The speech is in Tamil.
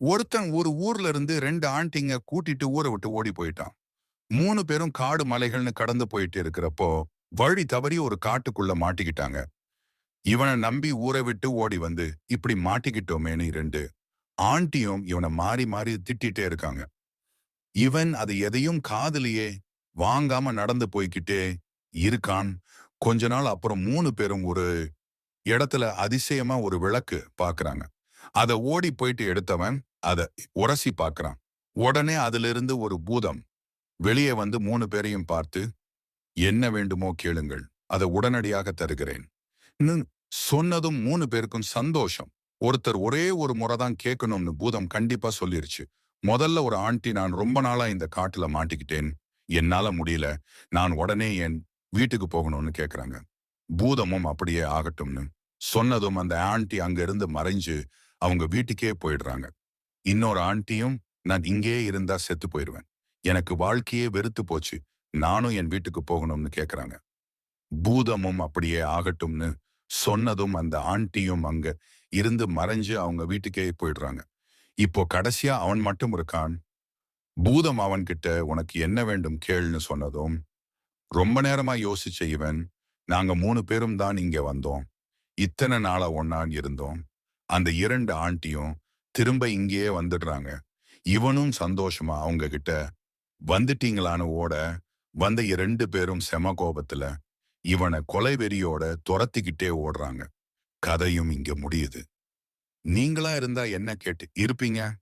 ஒருத்தன் ஒரு ஊர்ல இருந்து ரெண்டு ஆண்டிங்க கூட்டிட்டு ஊரை விட்டு ஓடி போயிட்டான். மூணு பேரும் காடு மலைகள்னு கடந்து போயிட்டு இருக்கிறப்போ வழி தவறி ஒரு காட்டுக்குள்ள மாட்டிக்கிட்டாங்க. இவனை நம்பி ஊரை விட்டு ஓடி வந்து இப்படி மாட்டிக்கிட்டோமேனு இரண்டு ஆண்டியும் இவனை மாறி மாறி திட்டிகிட்டே இருக்காங்க. இவன் அது எதையும் காதுலயே வாங்காம நடந்து போய்கிட்டே இருக்கான். கொஞ்ச நாள் அப்புறம் மூணு பேரும் ஒரு இடத்துல அதிசயமா ஒரு விளக்கு பாக்குறாங்க. அதை ஓடி போயிட்டு எடுத்தவன் அத உரசி பார்க்கறான் உடனே அதிலிருந்து ஒரு பூதம் வெளியே வந்து மூணு பேரையும் பார்த்து என்ன வேண்டுமோ கேளுங்கள் அதை உடனடியாக தருகிறேன். சொன்னதும் மூணு பேருக்கும் சந்தோஷம். ஒருத்தர் ஒரே ஒரு முறை தான் கேட்கணும்னு பூதம் கண்டிப்பா சொல்லிருச்சு. முதல்ல ஒரு ஆண்டி நான் ரொம்ப நாளா இந்த காட்டுல மாட்டிக்கிட்டேன். என்னால முடியல. நான் உடனே என் வீட்டுக்கு போகணும்னு கேக்குறாங்க. பூதமும் அப்படியே ஆகட்டும்னு சொன்னதும் அந்த ஆண்டி அங்க இருந்து மறைஞ்சு அவங்க வீட்டுக்கே போயிடுறாங்க. இன்னொரு ஆண்டியும் நான் இங்கே இருந்தா செத்து போயிடுவேன் எனக்கு வாழ்க்கையே வெறுத்து போச்சு. நானும் என் வீட்டுக்கு போகணும்னு கேக்குறாங்க. பூதமும் அப்படியே ஆகட்டும்னு சொன்னதும் அந்த ஆண்டியும் அங்க இருந்து மறைஞ்சு அவங்க வீட்டுக்கே போயிடுறாங்க. இப்போ கடைசியா அவன் மட்டும் இருக்கான். பூதம் அவன்கிட்ட உனக்கு என்ன வேண்டும் கேள்னு சொன்னதும் ரொம்ப நேரமா யோசிச்ச இவன் நாங்க மூணு பேரும் தான் இங்க வந்தோம். இத்தனை நாளா ஒன்னான் இருந்தோம். அந்த இரண்டு ஆண்டியும் திரும்ப இங்கேயே வந்துடுறாங்க. இவனும் சந்தோஷமா அவங்க கிட்ட வந்துட்டீங்களான்னு ஓட வந்த இரண்டு பேரும் செம கோபத்துல இவனை கொலை வெறியோட துரத்திக்கிட்டே ஓடுறாங்க. கதையும் இங்க முடியுது. நீங்களா இருந்தா என்ன கேட்டு இருப்பீங்க?